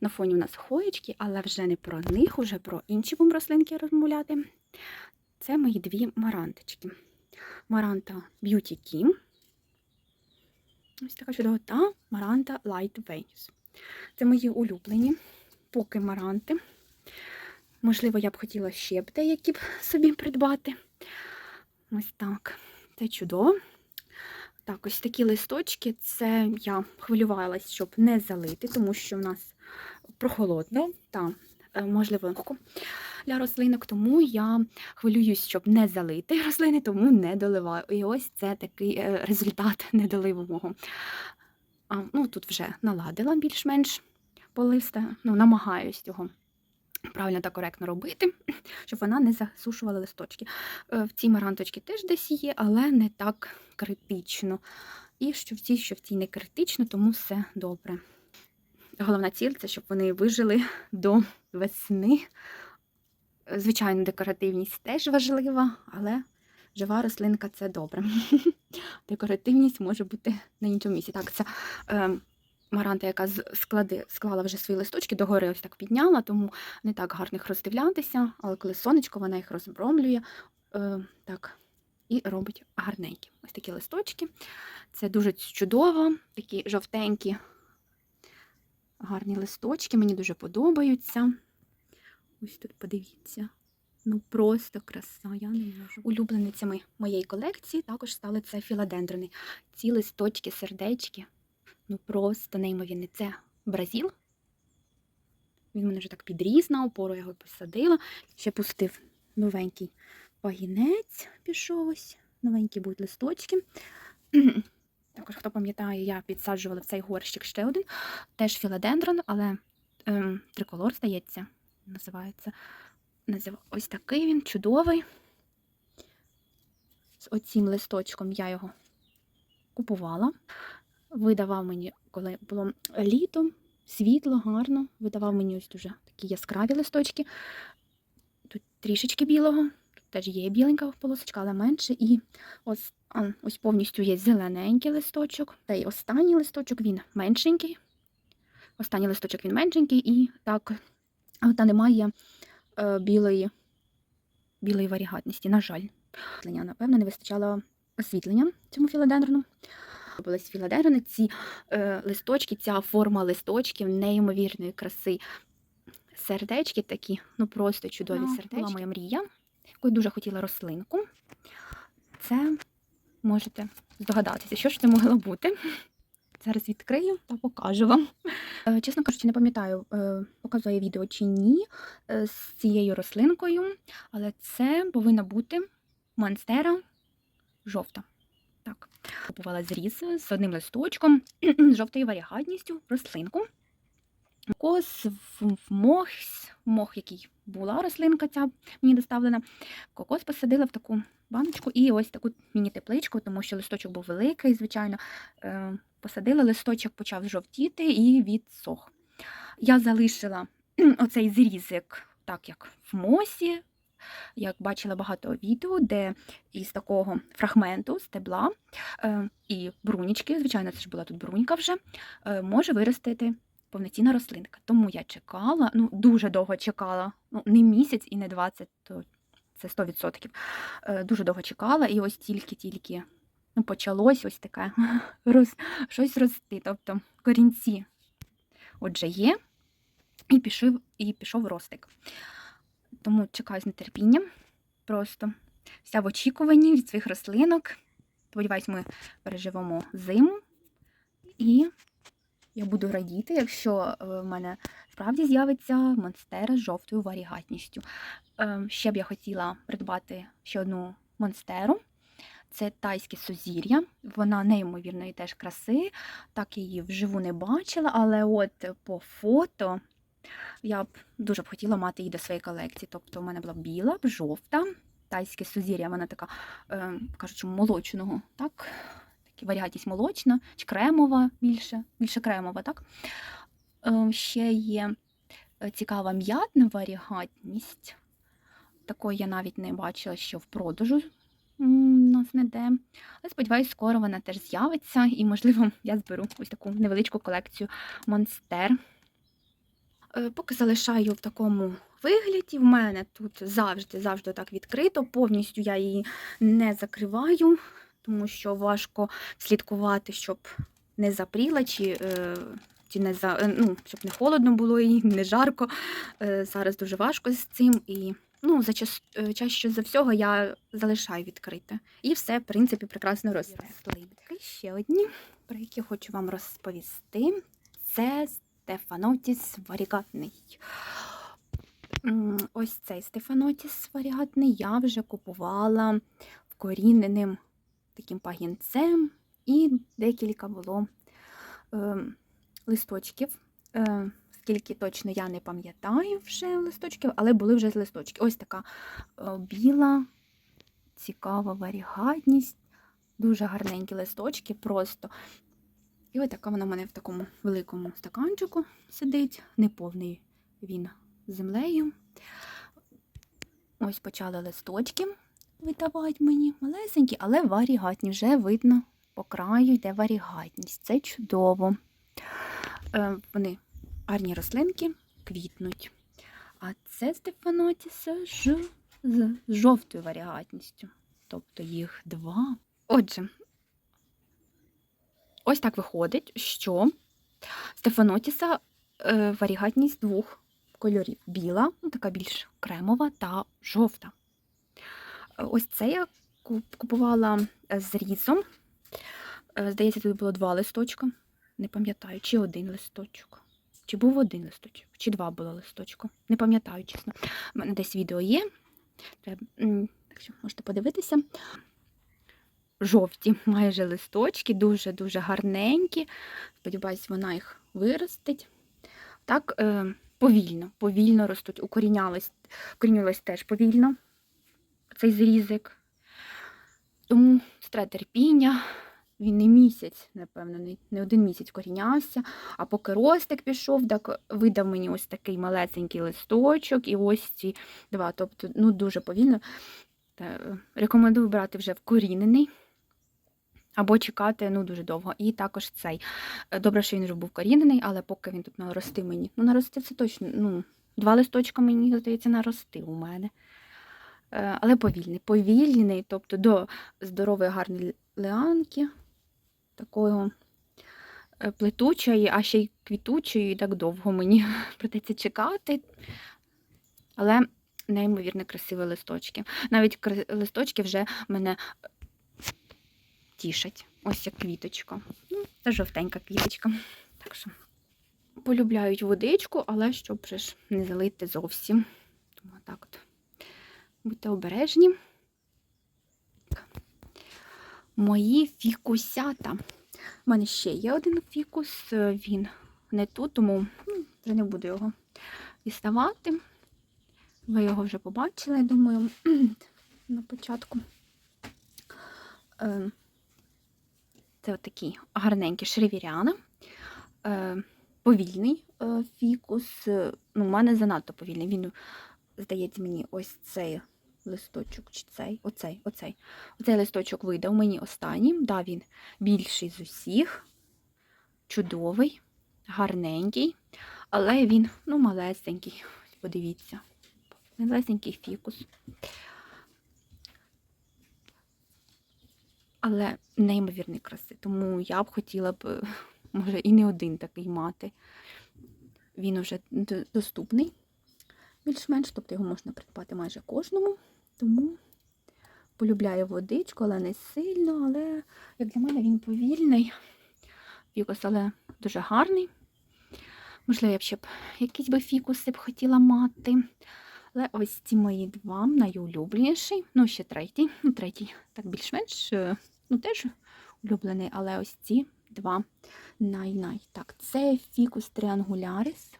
На фоні у нас хоєчки, але вже не про них, вже про інші будемо рослинки розмовляти. Це мої дві маранточки. Маранта Beauty Kim. Ось така чудова та Маранта Light Venus. Це мої улюблені поки маранти. Можливо, я б хотіла ще б деякі б собі придбати. Ось так. Це чудово. Так, ось такі листочки. Це я хвилювалась, щоб не залити, тому що в нас прохолодно та, е, можливо, для рослинок, тому я хвилююсь, щоб не залити рослини, тому не доливаю. І ось це такий е, результат недоливу мого. А, ну, тут вже наладила більш-менш поливста, ну, намагаюсь цього правильно та коректно робити, щоб вона не засушувала листочки. Е, В цій маранточці теж десь є, але не так критично. І що в цій, що в цій не критично, тому все добре. Головна ціль це щоб вони вижили до весни. Е, Звичайно, декоративність теж важлива, але жива рослинка це добре. Декоративність може бути на іншому місці. Так, це е, маранта, яка склади, склала вже свої листочки, догори ось так підняла, тому не так гарно їх роздивлятися, але коли сонечко, вона їх розбромлює. Е, так, і робить гарненькі. Ось такі листочки. Це дуже чудово, такі жовтенькі, гарні листочки, мені дуже подобаються. Ось тут подивіться. Ну просто краса, я не можу. Улюбленицями моєї колекції також стали це філадендрони. Ці листочки, сердечки. Ну просто неймовірні. Це бразіл. Він мене вже так підріс на опору, я його посадила. Ще пустив новенький пагінець, пішов ось. Новенькі будуть листочки. Також, хто пам'ятає, я підсаджувала в цей горщик ще один. Теж філадендрон, але ем, триколор, здається, називається. Ось такий він, чудовий. З оцім листочком я його купувала. Видавав мені, коли було літо, світло, гарно. Видавав мені ось дуже такі яскраві листочки. Тут трішечки білого, тут теж є біленька полосочка, але менше. І ось, а, ось повністю є зелененький листочок. Та й останній листочок він меншенький. Останній листочок він меншенький, і так, та немає е, білої, білої варігатності, на жаль. Напевно, не вистачало освітлення цьому філодендрону. Були філодендрони, ці е, листочки, ця форма листочків неймовірної краси. Сердечки такі, ну просто чудові Ну, сердечки. Була моя мрія, яку я дуже хотіла рослинку. Це можете здогадатися, що ж це могло бути. Зараз відкрию та покажу вам. Е, Чесно кажучи, не пам'ятаю, е, показує відео чи ні е, з цією рослинкою, але це повинна бути монстера жовта. Купувала зріз з одним листочком, жовтою варігатністю, рослинку. Кос в в мох, мох, який була рослинка ця мені доставлена. Кокос посадила в таку баночку і ось таку міні-тепличку, тому що листочок був великий, звичайно. Е, Посадила, листочок почав жовтіти і відсох. Я залишила оцей зрізик, так як в мосі. Як бачила багато відео, де із такого фрагменту стебла е, і брунічки, звичайно, це ж була тут брунька вже, е, може виростити повноцінна рослинка. Тому я чекала, ну дуже довго чекала, ну не місяць і не 20, то це 100%. Е, дуже довго чекала, і ось тільки-тільки ну, почалось ось таке роз, щось рости. Тобто корінці отже є, і пішов, і пішов ростик. Тому чекаю з нетерпінням. Просто вся в очікуванні від своїх рослинок. Сподіваюсь, ми переживемо зиму. І я буду радіти, якщо е, в мене справді з'явиться монстера з жовтою варігатністю. Е, Ще б я хотіла придбати ще одну монстеру. Це тайське сузір'я. Вона неймовірної теж краси. Так її вживу не бачила, але от по фото я б дуже б хотіла мати її до своєї колекції. Тобто, у мене була біла, жовта, тайське сузір'я, вона така, е, кажуть, молочного, так? Такі варіатність молочна, чи кремова більше, більше кремова, так? Е, ще є е, цікава м'ятна варігатність. Такої я навіть не бачила, що в продажу у нас не де. Але сподіваюсь, скоро вона теж з'явиться, і, можливо, я зберу ось таку невеличку колекцію монстер. Е, Поки залишаю в такому вигляді. В мене тут завжди, завжди так відкрито. Повністю я її не закриваю, тому що важко слідкувати, щоб не запріла, чи, е, чи не за, е, ну, щоб не холодно було і не жарко. Зараз дуже важко з цим. І ну, за час, чаще за всього я залишаю відкрите. І все, в принципі, прекрасно росте. Ще одні, про які хочу вам розповісти. Це Стефанотіс варігатний. Ось цей Стефанотіс варігатний я вже купувала вкоріненим таким пагінцем, і декілька було е, листочків. Е, скільки точно я не пам'ятаю вже листочків, але були вже з листочки. Ось така е, біла, цікава варігатність, дуже гарненькі листочки, просто. І ось така вона в мене в такому великому стаканчику сидить, неповний він землею. Ось почали листочки видавати мені малесенькі, але варігатні. Вже видно по краю йде варігатність. Це чудово. Е, вони гарні рослинки, квітнуть. А це Стефанотіса ж з жовтою варігатністю. Тобто їх два. Отже, ось так виходить, що Стефанотіса е, варігатність двох кольорів: біла, ну, така більш кремова та жовта. Е, Ось це я купувала е, з різом. Е, Здається, тут було два листочка. Не пам'ятаю, чи один листочок. Чи був один листочок, чи два було листочка. Не пам'ятаю, чесно. У мене десь відео є. Треба, так що можете подивитися. Жовті майже листочки, дуже-дуже гарненькі. Сподіваюсь, вона їх виростить. Так, е, повільно, повільно ростуть. Укорінялись, укорінювалась теж повільно цей зрізик. Тому треба терпіння. Він не місяць, напевно, не, один місяць корінявся. А поки ростик пішов, так видав мені ось такий малесенький листочок і ось ці два. Тобто, ну, дуже повільно. Е, рекомендую брати вже вкорінений. Або чекати ну, дуже довго. І також цей. Е, Добре, що він вже був корінений, але поки він тут наростив мені. Ну, наростив це точно. ну, Два листочка, мені здається, наростив у мене. Е, Але повільний, повільний, тобто до здорової гарної ліанки, такої е, плетучої, а ще й квітучої, і так довго мені придеться чекати. Але неймовірно красиві листочки. Навіть листочки вже мене тішать. Ось як квіточка. Ну, це жовтенька квіточка. Так що полюбляють водичку, але щоб вже ж не залити зовсім. Тому так от. Будьте обережні. Мої фікусята. У мене ще є один фікус, е, він не тут, тому ну, вже не буду його діставати. Ви його вже побачили, я думаю, на початку. Це отакий гарненький шривіряна. Е, Повільний е, фікус. Е, Ну, у мене занадто повільний. Він здається, мені ось цей листочок, чи цей, оцей, оцей. Оцей листочок видав мені останнім. Да, він більший з усіх, чудовий, гарненький, але він ну, малесенький. Подивіться. Малесенький фікус. Але неймовірний краси. Тому я б хотіла б, може, і не один такий мати. Він уже д- доступний більш-менш, тобто його можна придбати майже кожному. Тому полюбляю водичку, але не сильно. Але, як для мене, він повільний. Фікус, але дуже гарний. Можливо, я б ще б якісь би фікуси б хотіла мати. Але ось ці мої два найулюбленіші. Ну, ще третій. Ну, третій так більш-менш, е, ну, теж улюблений, але ось ці два най-най. Так, це фікус тріангулярис.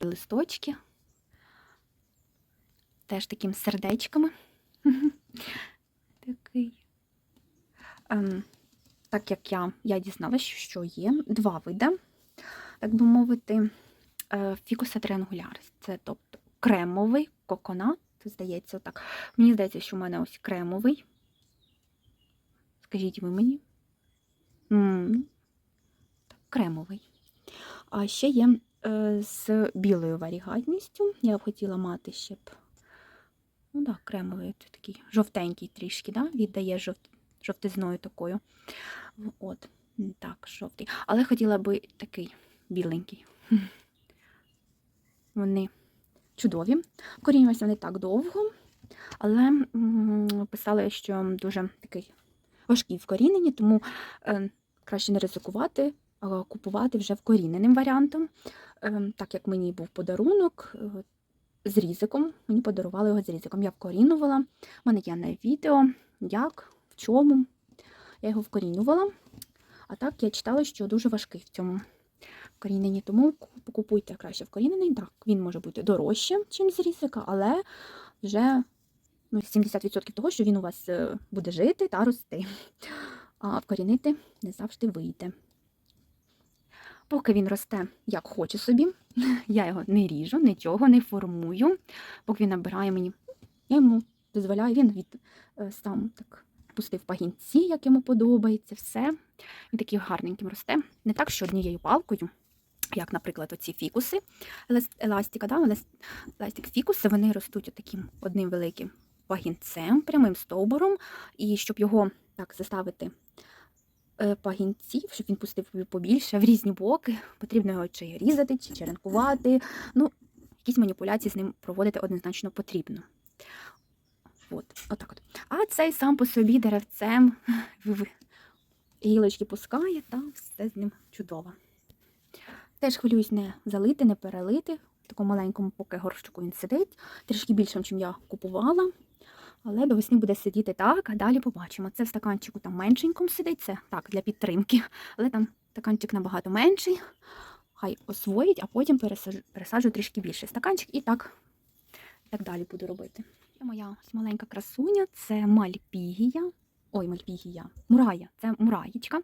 Листочки теж такими сердечками. Такий. Ем, так як я, я дізналася, що є два види, так би мовити, е, фікуса триангулярис. Це тобто кремовий коконат, здається, так. Мені здається, що в мене ось кремовий. Скажіть ви мені. М, так, Кремовий. А ще є е, з білою варігатністю. Я б хотіла мати ще б, ну так, кремовий такий жовтенький трішки, да? віддає жовт, жовтизною такою. От, так, жовтий. Але хотіла би такий біленький. Вони чудові. Корінювалися вони так довго, але писали, що дуже такий важкий вкорінені, тому е, краще не ризикувати, а купувати вже вкоріненим варіантом. Е, так як мені був подарунок е, з різиком, мені подарували його з різиком. Я вкорінювала. У мене є на відео, як, в чому. Я його вкорінювала. А так я читала, що дуже важкий в цьому вкоріненні, тому ку- купуйте краще вкорінений. Так, він може бути дорожче, ніж з різика, але вже ну, 70% того, що він у вас е, буде жити та рости. А вкорінити не завжди вийде. Поки він росте, як хоче собі, я його не ріжу, нічого не формую. Поки він набирає мені, я йому дозволяю, він від е, сам так пустив пагінці, як йому подобається, все. Він такий гарненьким росте. Не так, що однією палкою, як, наприклад, оці фікуси елас- еластика, да? еластик фікуси, вони ростуть таким одним великим пагінцем, прямим стовбуром, і щоб його так заставити е, пагінців, щоб він пустив побільше в різні боки, потрібно його чи різати, чи черенкувати. Ну, якісь маніпуляції з ним проводити однозначно потрібно. От, отак от. А цей сам по собі деревцем гілочки пускає, та все з ним чудово. Теж хвилююсь не залити, не перелити. В такому маленькому поки горщику він сидить, трішки більшим, ніж я купувала. Але до весни буде сидіти так, а далі побачимо. Це в стаканчику там меншеньком сидить, це так, для підтримки. Але там стаканчик набагато менший. Хай освоїть, а потім пересаджу, пересаджу трішки більший стаканчик і так, так далі буду робити. Це моя маленька красуня, це мальпігія. Ой, мальпігія. Мурая, це мураєчка.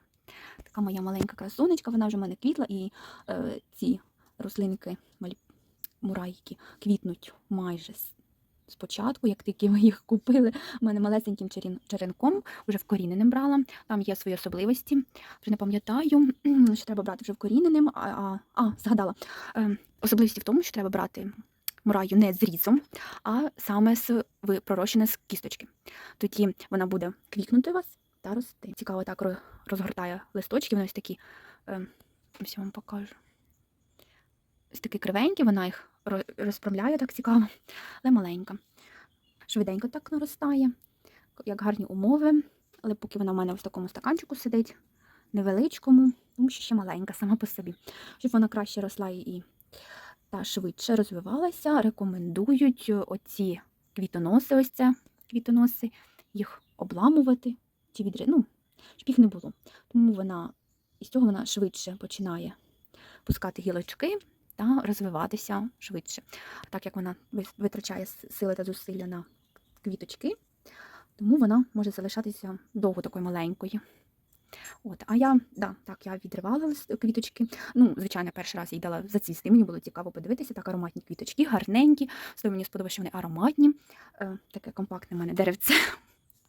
Така моя маленька красунечка, вона вже в мене квітла, і е, ці рослинки маль... мурайки квітнуть майже спочатку, як тільки ми їх купили. У мене малесеньким черенком, вже вкоріненим брала. Там є свої особливості. Вже не пам'ятаю, що треба брати вже вкоріненим. А, а, а згадала. Е, особливості в тому, що треба брати мураю не з різом, а саме з ви- пророщене з кісточки. Тоді вона буде квікнути вас та рости. Цікаво, так розгортає листочки, вони ось такі. Е, ось я вам покажу. Ось такі кривенькі, вона їх ро- розправляє так цікаво, але маленька. Швиденько так наростає, як гарні умови. Але поки вона в мене в такому стаканчику сидить, невеличкому, тому що ще маленька сама по собі. Щоб вона краще росла і та швидше розвивалася, рекомендують оці квітоноси, ось це квітоноси, їх обламувати чи відри... ну, їх не було. Тому вона із цього вона швидше починає пускати гілочки та розвиватися швидше. Так як вона витрачає сили та зусилля на квіточки, тому вона може залишатися довго такою маленькою. От, а я, да, так, я відривала квіточки. Ну, звичайно, перший раз їй дала зацвісти. Мені було цікаво подивитися, так ароматні квіточки, гарненькі. Особливо мені сподобалося, що вони ароматні. Е, таке компактне в мене деревце.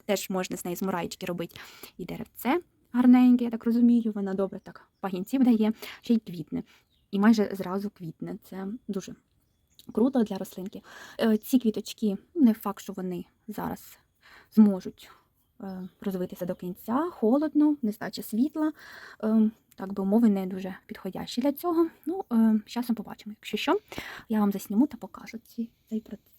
Теж можна з неї з мураєчки робити і деревце гарненьке, я так розумію. Вона добре так пагінців дає, ще й квітне. І майже зразу квітне. Це дуже круто для рослинки. Е, Ці квіточки не факт, що вони зараз зможуть е, розвитися до кінця, холодно, нестача світла. Е, Так би умови не дуже підходящі для цього. Ну, з часом побачимо. Якщо що, я вам засніму та покажу цей процес.